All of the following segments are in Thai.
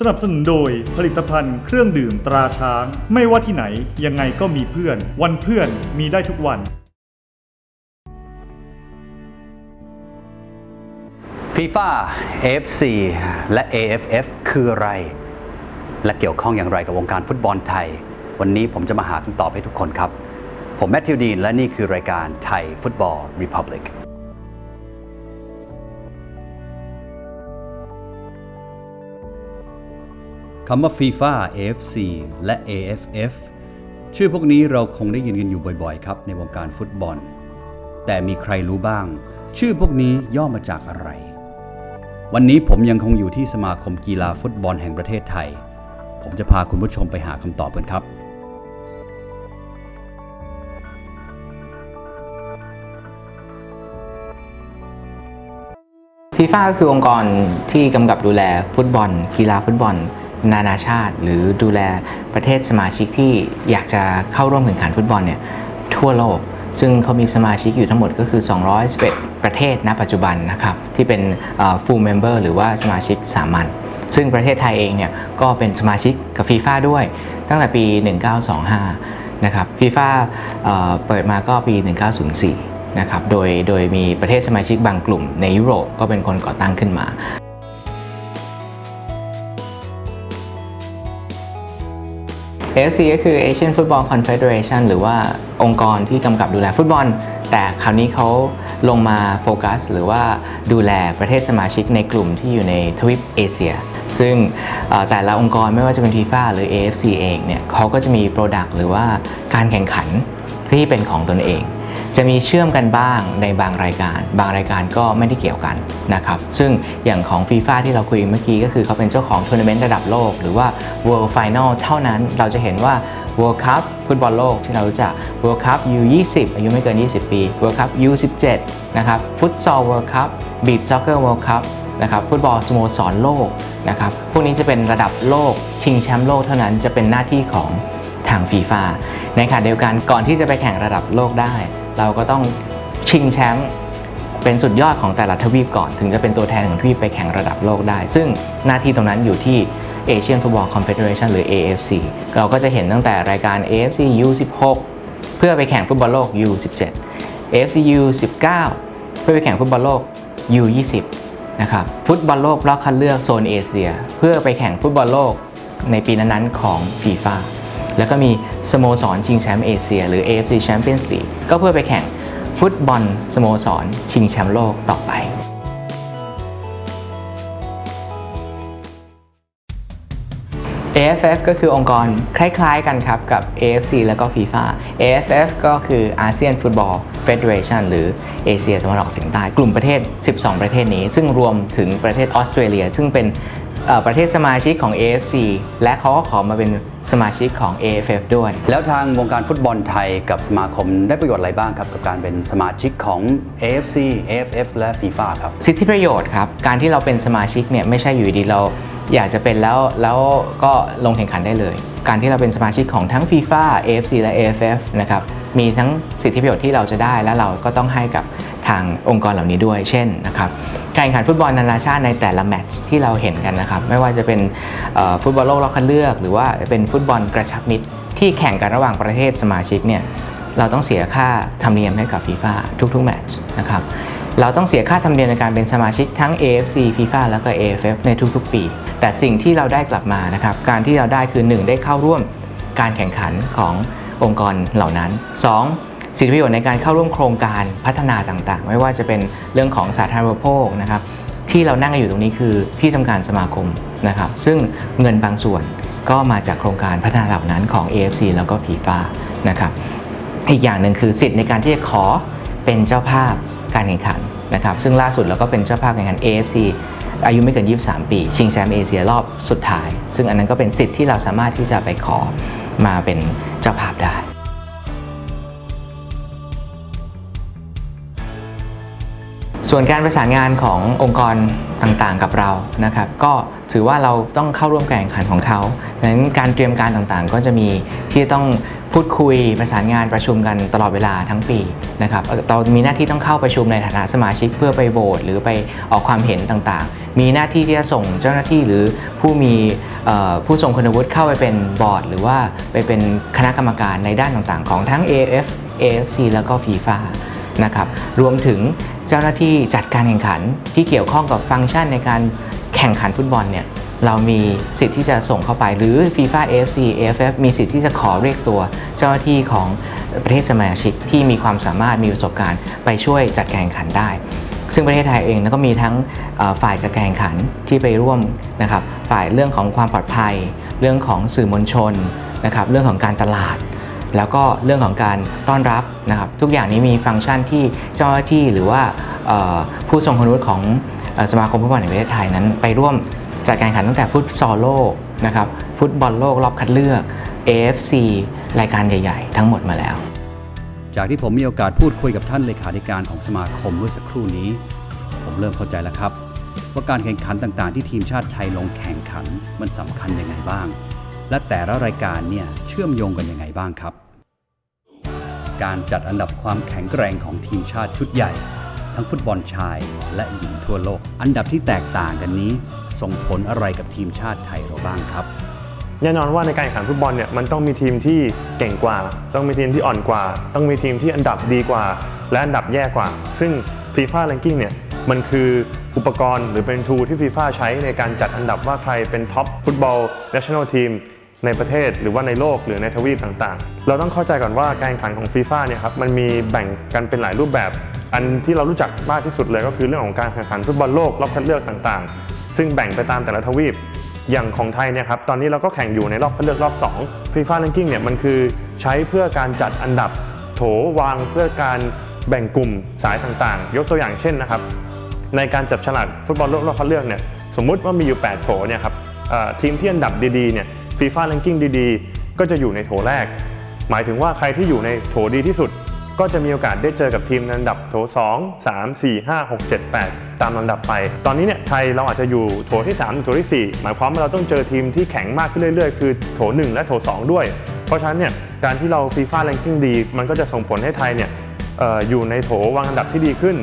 สนับสนุนโดยผลิตภัณฑ์เครื่องดื่มตราช้าง ไม่ว่าที่ไหน ยังไงก็มีเพื่อน วันเพื่อนมีได้ทุกวัน FIFA AFC และ AFF คืออะไร และเกี่ยวข้องอย่างไรกับวงการฟุตบอลไทย วันนี้ผมจะมาหาคำตอบให้ทุกคนครับ ผมแมทธิวดีนและนี่คือรายการไทยฟุตบอล Republic คำว่า FIFA AFC และ AFF ชื่อพวกนี้เราคงได้ยินกันอยู่บ่อยๆ ครับในวงการฟุตบอล แต่มีใครรู้บ้าง ชื่อพวกนี้ย่อมาจากอะไร วันนี้ผมยังคงอยู่ที่สมาคมกีฬาฟุตบอลแห่งประเทศไทย ผมจะพาคุณผู้ชมไปหาคำตอบกันครับฟีฟ่าก็คือองค์กรที่กำกับดูแลฟุตบอล กีฬาฟุตบอล นานาชาติ หรือดูแลประเทศสมาชิกที่อยากจะเข้าร่วมแข่งขันฟุตบอลเนี่ยทั่วโลก ซึ่งเขามีสมาชิกอยู่ทั้งหมดก็คือ 211 ประเทศณปัจจุบันนะครับที่เป็น full member หรือว่าสมาชิกสามัญซึ่งประเทศไทยเองเนี่ยก็เป็นสมาชิกกับฟีฟ่าด้วย ตั้งแต่ปี 1925 นะครับฟีฟ่าเปิดมาก็ปี 1904 นะครับ โดย โดยมีประเทศสมาชิกบางกลุ่มในยุโรปก็เป็นคนก่อตั้งขึ้นมา AFC ก็คือ Asian Football Confederation หรือว่าองค์กรที่กำกับดูแลฟุตบอล แต่คราวนี้เขาลงมาโฟกัส หรือว่าดูแลประเทศสมาชิกในกลุ่มที่อยู่ในทวีปเอเชีย ซึ่งเอ่แต่ละองค์กรไม่ว่าจะเป็นทีฟ่าหรือ AFC เองเนี่ยเขาก็จะมีโปรดักต์หรือว่าการแข่งขันที่เป็นของตนเอง จะมีเชื่อมกันบ้างในบางรายการ บางรายการก็ไม่ได้เกี่ยวกันนะครับซึ่งอย่างของ FIFA ที่เราคุยเมื่อกี้ก็คือเขาเป็นเจ้าของทัวร์นาเมนต์ระดับโลก หรือว่า World Final เท่านั้นเราจะเห็นว่า World Cup ฟุตบอลโลกที่เรารู้จัก World Cup U20 อายุไม่เกิน 20 ปี World Cup U17 นะครับฟุตซอล World Cup Beach Soccer World Cup นะครับฟุตบอลสโมสรโลกนะครับพวกนี้จะเป็นระดับโลกชิงแชมป์โลกเท่านั้นจะเป็นหน้าที่ของทางฟีฟ่าในขณะเดียวกันก่อนที่จะไปแข่งระดับโลกได้ เราก็ต้องชิงแชมป์เป็นสุดยอดของแต่ละทวีปก่อน ถึงจะเป็นตัวแทนของทวีปไปแข่งระดับโลกได้ ซึ่งหน้าที่ตรงนั้นอยู่ที่ Asian Football Confederation หรือ AFC เราก็จะเห็นตั้งแต่รายการ AFC U16 เพื่อไปแข่งฟุตบอลโลก U17 AFC U19 เพื่อไปแข่งฟุตบอลโลก U20 นะครับฟุตบอลโลกรอบคัดเลือกโซนเอเชีย เพื่อไปแข่งฟุตบอลโลกในปีนั้นๆของฟีฟ่า แล้วก็มีสโมสรชิงแชมป์เอเชียหรือ AFC Champions League ก็เพื่อไปแข่งฟุตบอลสโมสรชิงแชมป์โลกต่อไป AFF ก็คือองค์กรคล้ายๆกันครับกับ AFC แล้วก็ FIFA AFF ก็คือ ASEAN Football Federation หรือเอเชียตะวันออกเฉียงใต้กลุ่มประเทศ 12 ประเทศนี้ ซึ่งรวมถึงประเทศออสเตรเลีย ซึ่งเป็นประเทศสมาชิกของ AFC และเขาก็ขอมาเป็น สมาชิกของ AFF ด้วย แล้วทางวงการฟุตบอลไทยกับสมาคมได้ประโยชน์อะไรบ้างครับกับการเป็นสมาชิกของ AFC AFF และ FIFA ครับ สิทธิประโยชน์ครับ การที่เราเป็นสมาชิกเนี่ยไม่ใช่อยู่ดีเรา อยากจะเป็นแล้วแล้วก็ลงแข่งขันได้เลย การที่เราเป็นสมาชิกของทั้ง FIFA AFC และ AFF นะครับมีทั้งสิทธิประโยชน์ที่เราจะได้และเราก็ต้องให้กับทางองค์กรเหล่านี้ด้วย เช่นนะครับการแข่งขันฟุตบอลนานาชาติในแต่ละแมตช์ที่เราเห็นกันนะครับไม่ว่าจะเป็นฟุตบอลโลกรอบคัดเลือก หรือว่าเป็นฟุตบอลกระชับมิตร ที่แข่งกันระหว่างประเทศสมาชิกเนี่ยเราต้องเสียค่าธรรมเนียมให้กับฟีฟ่าทุกๆแมตช์นะครับเราต้องเสียค่าธรรมเนียมในการเป็นสมาชิกทั้ง AFC FIFA แล้วก็ AFF ในทุกๆ ปี แต่สิ่งที่เราได้กลับมานะครับ การที่เราได้คือ 1 ได้เข้าร่วมการแข่งขันขององค์กรเหล่านั้น 2. สิทธิประโยชน์ในการเข้าร่วมโครงการพัฒนาต่างๆ ไม่ว่าจะเป็นเรื่องของสาธารณูปโภคนะครับที่เรานั่งอยู่ตรงนี้คือที่ทำการสมาคมนะครับ ซึ่งเงินบางส่วนก็มาจากโครงการพัฒนาเหล่านั้นของ AFC แล้วก็ FIFA นะครับอีกอย่างหนึ่งคือสิทธิ์ในการที่จะขอเป็นเจ้าภาพการแข่งขันนะครับ ซึ่งล่าสุดเราก็เป็นเจ้าภาพการแข่งขัน AFC อายุไม่เกิน 23 ปี ชิงแชมป์เอเชียรอบสุดท้าย ซึ่งอันนั้นก็เป็นสิทธิ์ที่เราสามารถที่จะไปขอมาเป็นเจ้าภาพได้ส่วนการประสานงานขององค์กรต่างๆกับเรานะครับก็ถือว่าเราต้องเข้าร่วมการแข่งขันของเขาดังนั้นการเตรียมการต่างๆ ก็จะมีที่ต้องพูดคุยประสานงานประชุมกันตลอดเวลาทั้งปีนะครับเรามีหน้าที่ต้องเข้าประชุมในฐานะสมาชิกเพื่อไปโหวตหรือไปออกความเห็นต่างๆ มีหน้าที่ที่จะส่งเจ้าหน้าที่หรือผู้มีผู้ทรงคุณวุฒิเข้าไปเป็นบอร์ด หรือว่าไปเป็นคณะกรรมการในด้านต่างๆ ของทั้ง AF AFC แล้วก็ FIFA นะครับรวมถึงเจ้าหน้าที่จัดการแข่งขันที่เกี่ยวข้องกับฟังก์ชันในการแข่งขันฟุตบอลเนี่ยเรามีสิทธิ์ที่จะส่งเข้าไป หรือ FIFA AFC AFF มีสิทธิ์ที่จะขอเรียกตัวเจ้าหน้าที่ของประเทศสมาชิกที่มีความสามารถมีประสบการณ์ไปช่วยจัดการแข่งขันได้ ซึ่งประเทศไทยเองก็มีทั้งฝ่ายจัดการแข่งขันที่ไปร่วมนะครับฝ่ายเรื่องของความปลอดภัย เรื่องของสื่อมวลชนนะครับเรื่องของการตลาด แล้วก็เรื่องของการต้อนรับนะครับทุกอย่างนี้มีฟังก์ชันที่เจ้าหน้าที่หรือว่าผู้ทรงคุณวุฒิของสมาคมฟุตบอลแห่งประเทศไทยนั้น ไปร่วมจัดการแข่งขันตั้งแต่ฟุตซอลโลกนะครับฟุตบอลโลกรอบคัดเลือก AFC รายการใหญ่ ๆ ทั้งหมดมาแล้ว จากที่ผมมีโอกาสพูดคุยกับท่านเลขาธิการของสมาคมเมื่อสักครู่นี้ ผมเริ่มเข้าใจแล้วครับ ว่าการแข่งขันต่างๆ ที่ทีมชาติไทยลงแข่งขันมันสำคัญยังไงบ้าง และแต่ละรายการเนี่ยเชื่อมโยงกันยังไงบ้างครับ การจัดอันดับความแข็งแกร่งของทีมชาติชุดใหญ่ ทั้งฟุตบอลชายและหญิงทั่วโลก อันดับที่แตกต่างกันนี้ ส่งผลอะไรกับทีมชาติไทยเราบ้างครับ แน่นอนว่าในการแข่งขันฟุตบอลเนี่ยมันต้องมีทีมที่เก่งกว่า ต้องมีทีมที่อ่อนกว่า ต้องมีทีมที่อันดับดีกว่า และอันดับแย่กว่า ซึ่ง FIFA Ranking เนี่ยมันคืออุปกรณ์หรือเป็นทูที่ FIFA ใช้ในการจัดอันดับว่าใครเป็นท็อปฟุตบอล national team ในประเทศหรือว่าในโลกหรือในทวีปต่างๆ เราต้องเข้าใจก่อนว่าการแข่งขันของ FIFA เนี่ยครับมันมีแบ่งกันเป็นหลายรูปแบบ อันที่เรารู้จักมากที่สุดเลยก็คือเรื่องของการแข่งขันฟุตบอลโลกรอบคัดเลือกต่างๆ ซึ่งแบ่งไปตามแต่ละทวีป อย่างของไทยเนี่ยครับตอนนี้เราก็แข่งอยู่ในรอบคัดเลือกรอบ2 FIFA Ranking เนี่ยมันคือใช้เพื่อการจัดอันดับโถวางเพื่อการแบ่งกลุ่มสายต่างๆ ยกตัวอย่างเช่นนะครับ ในการจับฉลากฟุตบอลโลกรอบคัดเลือกเนี่ยสมมุติว่ามีอยู่ 8 โถเนี่ยครับทีมที่อันดับดีๆเนี่ย FIFA Ranking ดีๆ ก็จะอยู่ในโถแรก หมายถึงว่าใครที่อยู่ในโถดีที่สุด ก็จะมีโอกาสได้เจอกับทีมในอันดับโถ 2 3 4 5 6 7 8 ตามลำดับไป ตอนนี้เนี่ยไทยเราอาจจะอยู่โถที่3โถทีสี่ 4 หมายความว่าเราต้องเจอทีมที่แข็งมากขึ้นเรื่อยๆ คือโถ 1 และโถ 2 ด้วย เพราะฉะนั้นเนี่ยการที่เรา FIFA Ranking ดี มันก็จะส่งผลให้ไทยเนี่ยอออยู่ในโถวางอันดับที่ดีขึ้น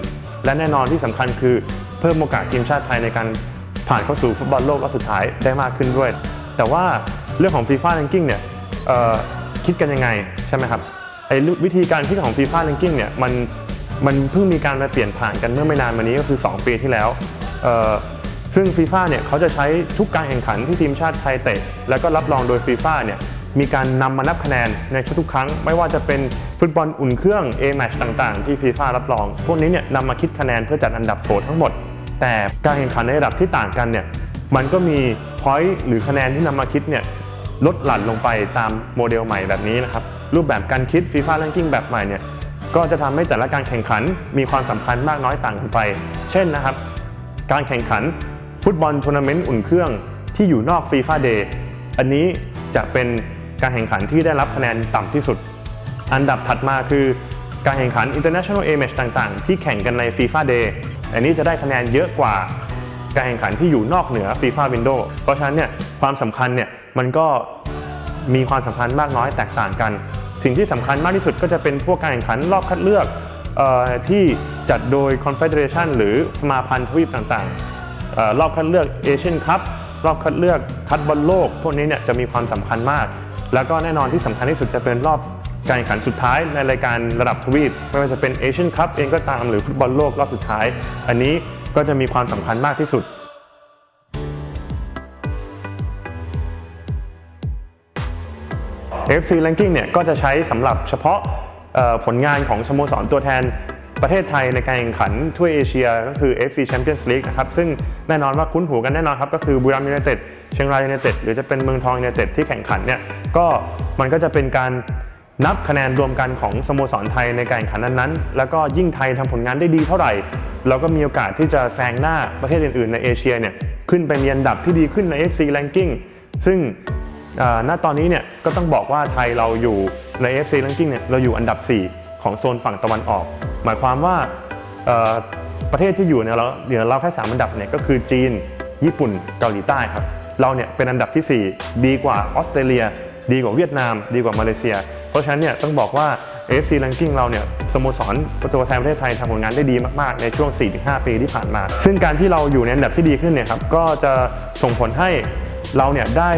และแน่นอนที่สำคัญคือเพิ่มโอกาสทีมชาติไทยในการผ่านเข้าสู่ฟุตบอลโลกรอบสุดท้ายได้มากขึ้นด้วย แต่ว่าเรื่องของ FIFA Ranking เนี่ยคิดกันยังไงใช่ไหมครับ ไอ้วิธีการคิดของ FIFA Ranking เนี่ยมันมันเพิ่งมีการมาเปลี่ยนผ่านกันเมื่อไม่นานมานี้ก็คือ 2 ปีที่แล้วเอ่อซึ่ง FIFA เนี่ยเขาจะใช้ทุกการแข่งขันที่ทีมชาติไทยเตะ แล้วก็รับรองโดย FIFA เนี่ยมีการนำมานับคะแนนในทุกครั้ง ไม่ว่าจะเป็นฟุตบอลอุ่นเครื่อง A match ต่างๆ ที่ FIFA รับรอง พวกนี้เนี่ยนำมาคิดคะแนนเพื่อจัดอันดับโถทั้งหมด แต่การแข่งขันในระดับที่ต่างกันเนี่ยมันก็มี point หรือคะแนนที่นำมาคิดเนี่ยลดหลั่นลงไปตามโมเดลใหม่แบบนี้นะครับ รูปแบบการคิด FIFA Ranking แบบใหม่เนี่ยก็จะทำให้แต่ละการแข่งขันมีความสำคัญมากน้อยต่างกันไป เช่นนะครับ การแข่งขันฟุตบอลทัวร์นาเมนต์อุ่นเครื่องที่อยู่นอก FIFA Day อันนี้จะเป็นการแข่งขันที่ได้รับคะแนนต่ำที่สุด อันดับถัดมาคือการแข่งขัน International A Match ต่างๆ ที่แข่งกันใน FIFA Day อันนี้จะได้คะแนนเยอะกว่าการแข่งขันที่อยู่นอกเหนือ FIFA Window เพราะฉะนั้นเนี่ยความสำคัญเนี่ยมันก็มีความสำคัญมากน้อยแตกต่างกัน สิ่งที่สำคัญมากที่สุดก็จะเป็นพวกการแข่งขันรอบคัดเลือกออที่จัดโดย Confederation หรือสมาพันธ์ทวีปต่างๆเออรอบคัดเลือกเอเชียนคัพรอบคัดเลือกคัดบอลโลก พวกนี้เนี่ยจะมีความสำคัญมาก แล้วก็แน่นอนที่สำคัญที่สุดจะเป็นรอบการแข่งขันสุดท้ายในรายการระดับทวีปไม่ว่าจะเป็นเอเชียนคัพเองก็ตามหรือฟุตบอลโลกรอบสุดท้าย อันนี้ก็จะมีความสำคัญมากที่สุด AFC Ranking เนี่ยก็จะใช้สำหรับเฉพาะผลงานของสโมสรตัวแทนประเทศไทยในการแข่งขันถ้วยเอเชียก็คือ F.C. Champions League นะครับ ซึ่งแน่นอนว่าคุ้นหูกันแน่นอนครับ ก็คือบุรีรัมย์ยูไนเต็ดเชียงรายยูไนเต็ดหรือจะเป็นเมืองทองยูไนเต็ดที่แข่งขันเนี่ยก็มันก็จะเป็นการนับคะแนนรวมกันของสโมสรไทยในการแข่งขันนั้นๆ แล้วก็ยิ่งไทยทำผลงานได้ดีเท่าไหร่ เราก็มีโอกาสที่จะแซงหน้าประเทศอื่นๆ ในเอเชียเนี่ยขึ้นไปมีอันดับที่ดีขึ้นใน F.C. Ranking ซึ่ง ณตอนนี้เนี่ยก็ต้องบอกว่าไทยเราอยู่ใน FC Ranking เนี่ยเราอยู่อันดับ 4 ของโซนฝั่งตะวันออก หมายความว่าประเทศที่อยู่เนี่ยเราเหนือเราแค่ 3 อันดับเนี่ยก็คือจีน ญี่ปุ่นเกาหลีใต้ครับเราเนี่ยเป็นอันดับที่ 4 ดีกว่าออสเตรเลีย ดีกว่าเวียดนาม ดีกว่ามาเลเซีย เพราะฉะนั้นเนี่ยต้องบอกว่า AFC Ranking เราเนี่ยสโมสรตัวแทนประเทศไทยทำผลงานได้ดีมากๆ ในช่วง 4-5 ปีที่ผ่านมา ซึ่งการที่เราอยู่ในอันดับที่ดีขึ้นเนี่ยครับก็จะส่งผลให้เราเนี่ยได้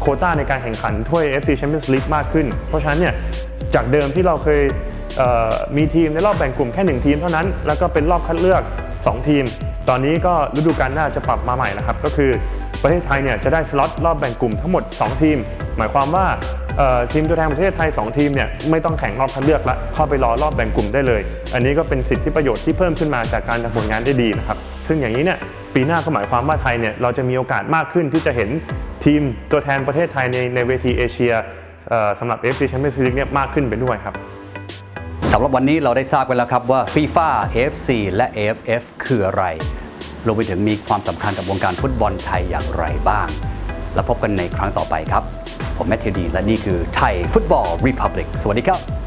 โคต้าในการแข่งขันถ้วย FC Champions League มากขึ้น เพราะฉะนั้นเนี่ยจากเดิมที่เราเคยเมีทีมในรอบแบ่งกลุ่มแค่ 1 ทีมเท่านั้น แล้วก็เป็นรอบคัดเลือก 2 ทีม ตอนนี้ก็ฤดูกาลหน้าจะปรับมาใหม่นะครับ ก็คือประเทศไทยเนี่ยจะได้สล็อตรอบแบ่งกลุ่มทั้งหมด 2 ทีม หมายความว่าทีมตัวแทนประเทศไทย 2 ทีมเนี่ยไม่ต้องแข่งรอบคัดเลือกละเข้าไปรอรอบแบ่งกลุ่มได้เลย อันนี้ก็เป็นสิทธิประโยชน์ที่เพิ่มขึ้นมาจากการทำผลงานได้ดีนะครับ ซึ่งอย่างนี้เนี่ยปีหน้าก็หมายความว่าไทยเนี่ยเราจะมีโอกาสมากขึ้นที่จะเห็น ทีมตัวแทนประเทศไทยในในเวทีเอเชียสำหรับ AFC Champions League เนี่ยมากขึ้นไปด้วยครับสำหรับวันนี้เราได้ทราบกันแล้วครับว่า FIFA AFC และ AFF คืออะไรรวมไปถึงมีความสำคัญกับวงการฟุตบอลไทยอย่างไรบ้าง แล้วพบกันในครั้งต่อไปครับ ผมแมทธิวดี และนี่คือไทยฟุตบอลรีพับลิกสวัสดีครับ